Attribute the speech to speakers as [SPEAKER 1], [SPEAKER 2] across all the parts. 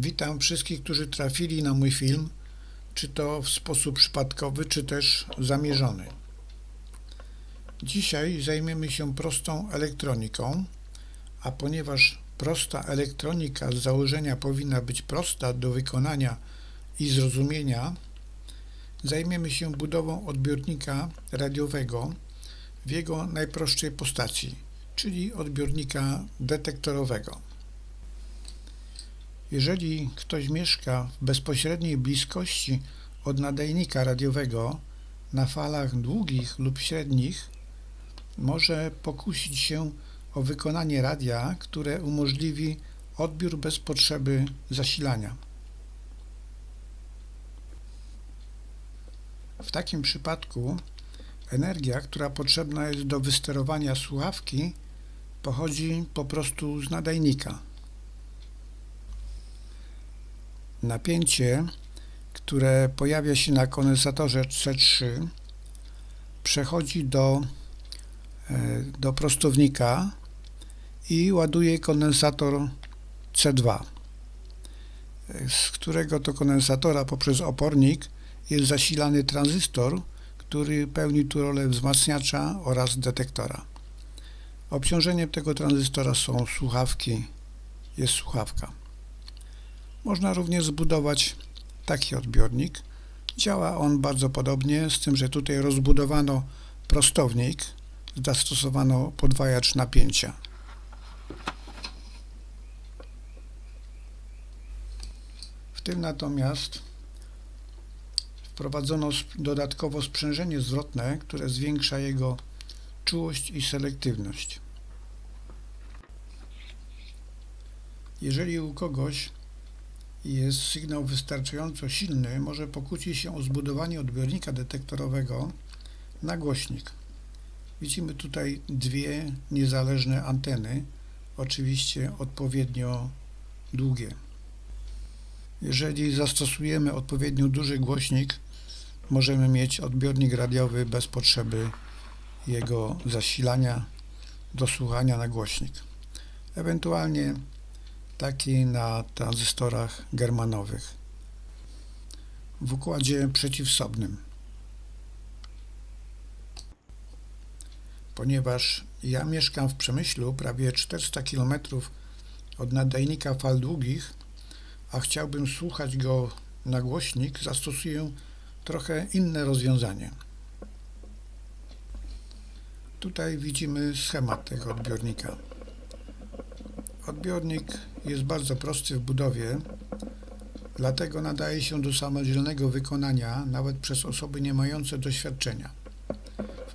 [SPEAKER 1] Witam wszystkich, którzy trafili na mój film, czy to w sposób przypadkowy, czy też zamierzony. Dzisiaj zajmiemy się prostą elektroniką, a ponieważ prosta elektronika z założenia powinna być prosta do wykonania i zrozumienia, zajmiemy się budową odbiornika radiowego w jego najprostszej postaci, czyli odbiornika detektorowego. Jeżeli ktoś mieszka w bezpośredniej bliskości od nadajnika radiowego na falach długich lub średnich, może pokusić się o wykonanie radia, które umożliwi odbiór bez potrzeby zasilania. W takim przypadku energia, która potrzebna jest do wysterowania słuchawki, pochodzi po prostu z nadajnika. Napięcie, które pojawia się na kondensatorze C3, przechodzi do, e, do prostownika i ładuje kondensator C2, e, z którego to kondensatora poprzez opornik jest zasilany tranzystor, który pełni tu rolę wzmacniacza oraz detektora. Obciążeniem tego tranzystora są słuchawki, jest słuchawka. Można również zbudować taki odbiornik. Działa on bardzo podobnie, z tym, że tutaj rozbudowano prostownik, zastosowano podwajacz napięcia. W tym natomiast wprowadzono dodatkowo sprzężenie zwrotne, które zwiększa jego czułość i selektywność. Jeżeli u kogoś jest sygnał wystarczająco silny, może pokusić się o zbudowanie odbiornika detektorowego na głośnik. Widzimy tutaj dwie niezależne anteny, oczywiście odpowiednio długie. Jeżeli zastosujemy odpowiednio duży głośnik, możemy mieć odbiornik radiowy bez potrzeby jego zasilania do słuchania na głośnik. Ewentualnie taki na tranzystorach germanowych w układzie przeciwsobnym. Ponieważ ja mieszkam w Przemyślu, prawie 400 km od nadajnika fal długich, a chciałbym słuchać go na głośnik, zastosuję trochę inne rozwiązanie. Tutaj widzimy schemat tego odbiornika. Odbiornik jest bardzo prosty w budowie, dlatego nadaje się do samodzielnego wykonania nawet przez osoby nie mające doświadczenia.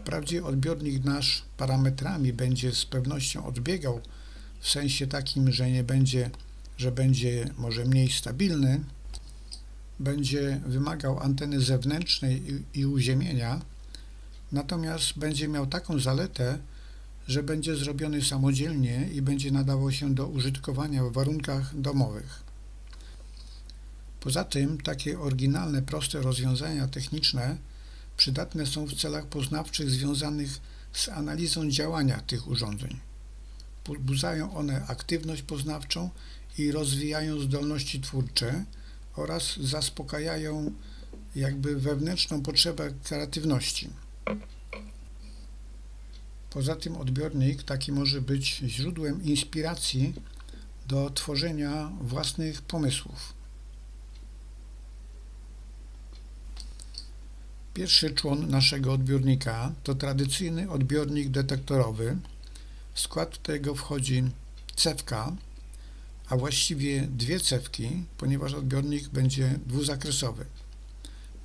[SPEAKER 1] Wprawdzie odbiornik nasz parametrami będzie z pewnością odbiegał w sensie takim, że nie będzie, że będzie może mniej stabilny, będzie wymagał anteny zewnętrznej i, i uziemienia, natomiast będzie miał taką zaletę, że będzie zrobiony samodzielnie i będzie nadawał się do użytkowania w warunkach domowych. Poza tym takie oryginalne, proste rozwiązania techniczne przydatne są w celach poznawczych związanych z analizą działania tych urządzeń. Pobudzają one aktywność poznawczą i rozwijają zdolności twórcze oraz zaspokajają jakby wewnętrzną potrzebę kreatywności. Poza tym odbiornik taki może być źródłem inspiracji do tworzenia własnych pomysłów. Pierwszy człon naszego odbiornika to tradycyjny odbiornik detektorowy, w skład którego wchodzi cewka, a właściwie dwie cewki, ponieważ odbiornik będzie dwuzakresowy.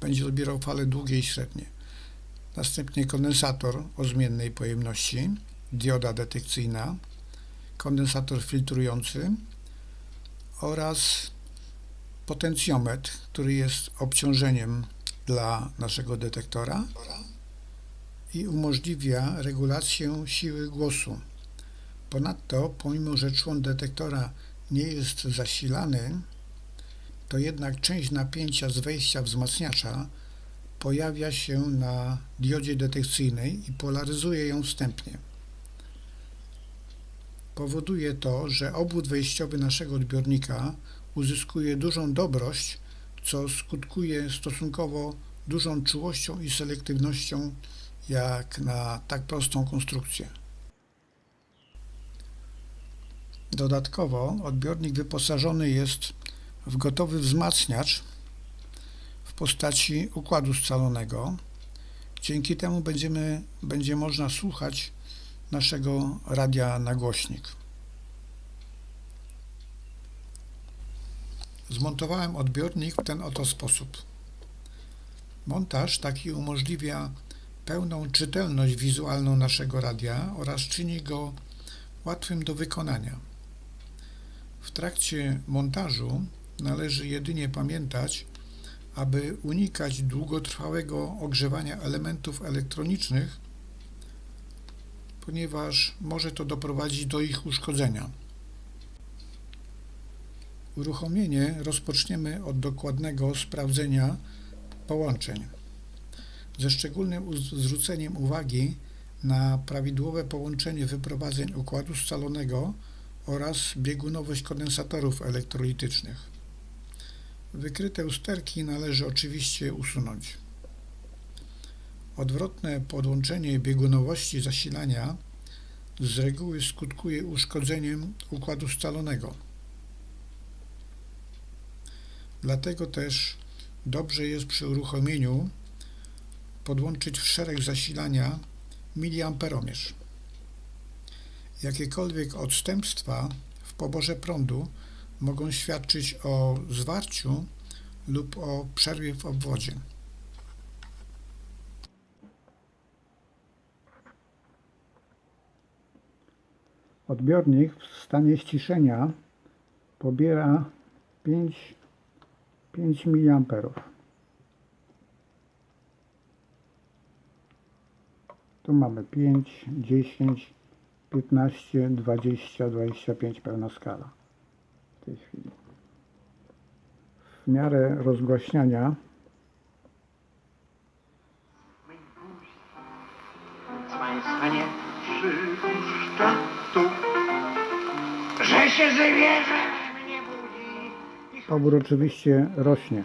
[SPEAKER 1] Będzie odbierał fale długie i średnie. Następnie kondensator o zmiennej pojemności, dioda detekcyjna, kondensator filtrujący oraz potencjometr, który jest obciążeniem dla naszego detektora i umożliwia regulację siły głosu. Ponadto, pomimo że człon detektora nie jest zasilany, to jednak część napięcia z wejścia wzmacniacza pojawia się na diodzie detekcyjnej i polaryzuje ją wstępnie. Powoduje to, że obwód wejściowy naszego odbiornika uzyskuje dużą dobrość, co skutkuje stosunkowo dużą czułością i selektywnością jak na tak prostą konstrukcję. Dodatkowo odbiornik wyposażony jest w gotowy wzmacniacz postaci układu scalonego. Dzięki temu będziemy, będzie można słuchać naszego radia na głośnik. Zmontowałem odbiornik w ten oto sposób. Montaż taki umożliwia pełną czytelność wizualną naszego radia oraz czyni go łatwym do wykonania. W trakcie montażu należy jedynie pamiętać, aby unikać długotrwałego ogrzewania elementów elektronicznych, ponieważ może to doprowadzić do ich uszkodzenia. Uruchomienie rozpoczniemy od dokładnego sprawdzenia połączeń, ze szczególnym zwróceniem uwagi na prawidłowe połączenie wyprowadzeń układu scalonego oraz biegunowość kondensatorów elektrolitycznych. Wykryte usterki należy oczywiście usunąć. Odwrotne podłączenie biegunowości zasilania z reguły skutkuje uszkodzeniem układu scalonego. Dlatego też dobrze jest przy uruchomieniu podłączyć w szereg zasilania miliamperomierz. Jakiekolwiek odstępstwa w poborze prądu mogą świadczyć o zwarciu lub o przerwie w obwodzie. Odbiornik w stanie ściszenia pobiera 5, 5 mA. Tu mamy 5, 10, 15, 20, 25 pełna skala tej chwili. W miarę rozgłaśniania
[SPEAKER 2] Państwa nie przypuszcza tu, że się żywierze mnie budzi
[SPEAKER 1] pobór oczywiście rośnie.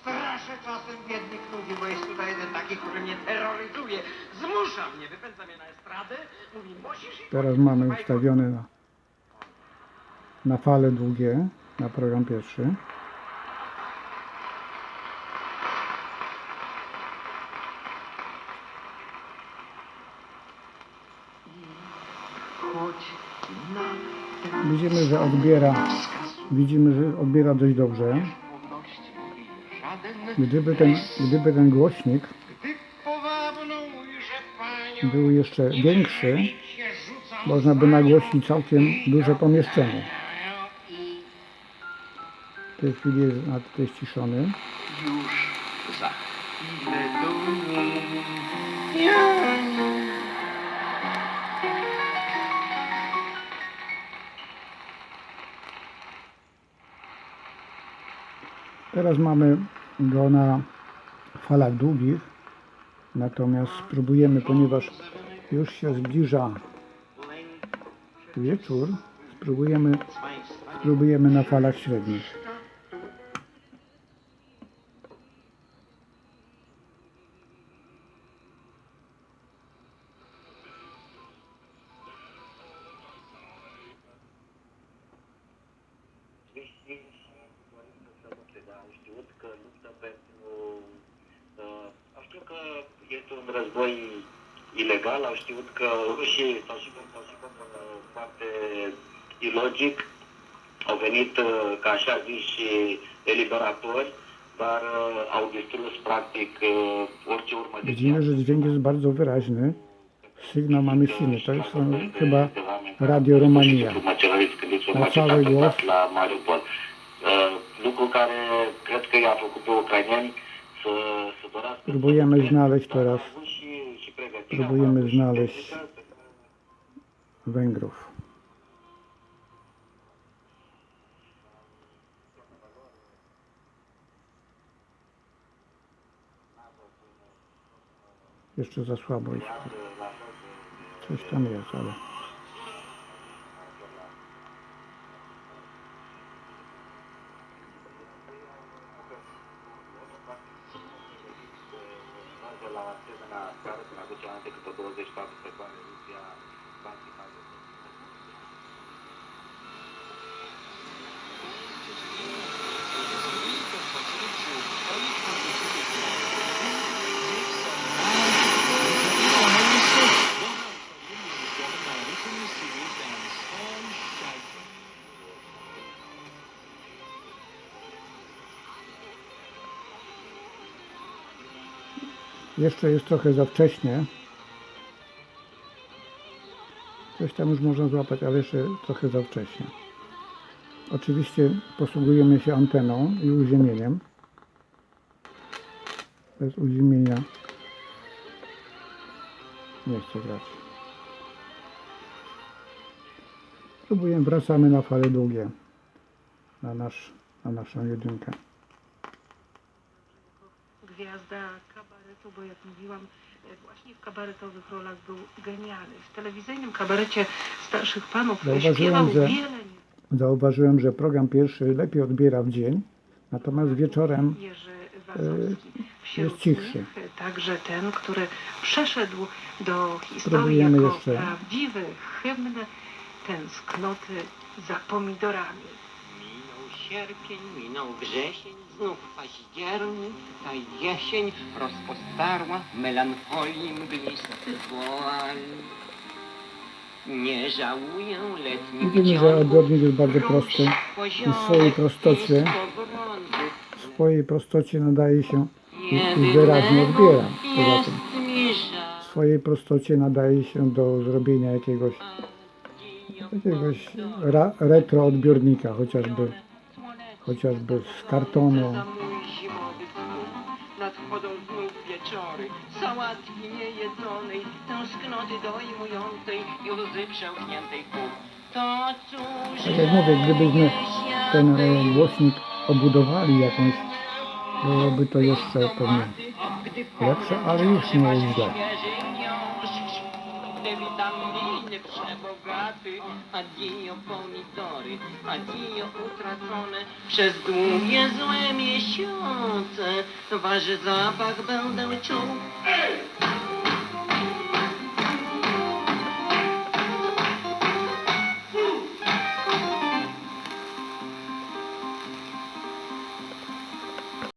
[SPEAKER 2] straszę czasem biednych ludzi, bo jest tutaj jeden taki, który mnie terroryzuje, zmusza mnie, wypędza mnie na estradę, mówi musisz
[SPEAKER 1] Teraz mamy ustawione na, na fale długie, na program pierwszy. Widzimy, że odbiera, widzimy, że odbiera dość dobrze. Gdyby ten, gdyby ten głośnik był jeszcze większy, można by nagłośnić całkiem duże pomieszczenie. W tej chwili jest nad tutaj ściszony.
[SPEAKER 2] już za chwilę do.
[SPEAKER 1] Teraz mamy go na falach długich, natomiast spróbujemy, ponieważ już się zbliża wieczór, spróbujemy, spróbujemy na falach średnich.
[SPEAKER 3] Știut că luptă pentru... Uh, au știut că este un război ilegal, au știut că rușii sau și sau și cum uh, foarte ilogic. Au venit uh, ca așa ziși eliberatori, dar uh, au distrus practic uh, orice urmă de
[SPEAKER 1] Widzimy, że dźwięk jest bardzo wyraźny. Sygnał mamy silny. To jest e, chyba Radio Romania.
[SPEAKER 3] La
[SPEAKER 1] cały głos.
[SPEAKER 3] Dorească...
[SPEAKER 1] Próbujemy znaleźć teraz Próbujemy znaleźć. Węgrów. Jeszcze za słabo jest. Coś tam jest, ale...
[SPEAKER 3] la asemenea țară, când aduce aminte câte 24 de bani, Rusia, Banca Italia.
[SPEAKER 1] Jeszcze jest trochę za wcześnie. Coś tam już można złapać, ale jeszcze trochę za wcześnie. Oczywiście posługujemy się anteną i uziemieniem. Bez uziemienia nie chcę grać. Próbujemy, wracamy na fale długie. Na, nasz, na naszą jedynkę.
[SPEAKER 4] Gwiazda kabaretu, bo jak mówiłam, e, właśnie w kabaretowych rolach był genialny. W telewizyjnym kabarecie starszych panów
[SPEAKER 1] Zauważyłem, że-
[SPEAKER 4] wiele
[SPEAKER 1] Zauważyłem, że program pierwszy lepiej odbiera w dzień, natomiast wieczorem
[SPEAKER 4] Jerzy Wazowski. Wśród
[SPEAKER 1] jest cichszy.
[SPEAKER 4] e, także ten, który przeszedł do historii jako
[SPEAKER 1] jeszcze.
[SPEAKER 4] prawdziwy hymn tęsknoty za pomidorami.
[SPEAKER 2] Sierpień, minął wrzesień, znów październik, ta jesień rozpostarła melancholii woal. Nie żałuję letnich
[SPEAKER 1] Widzimy, że odbiornik jest bardzo prosty. W swojej prostocie, w swojej prostocie nadaje się i wyraźnie odbiera. Poza tym w swojej prostocie nadaje się do zrobienia jakiegoś, jakiegoś retro odbiornika, chociażby, chociażby z kartonu.
[SPEAKER 2] Nadchodzą znów wieczory, sałatki niejedzonej, tęsknoty dojmującej i łzy przełkniętej pół. To cóż,
[SPEAKER 1] Tak jak mówię, gdybyśmy ten e, głośnik obudowali jakąś, byłoby to jeszcze pewnie lepsze, ale już nie jest źle.
[SPEAKER 2] Witaminy przebogaty, adio pomidory, adio utracone przez długie złe miesiące. Wasz zapach będę czuł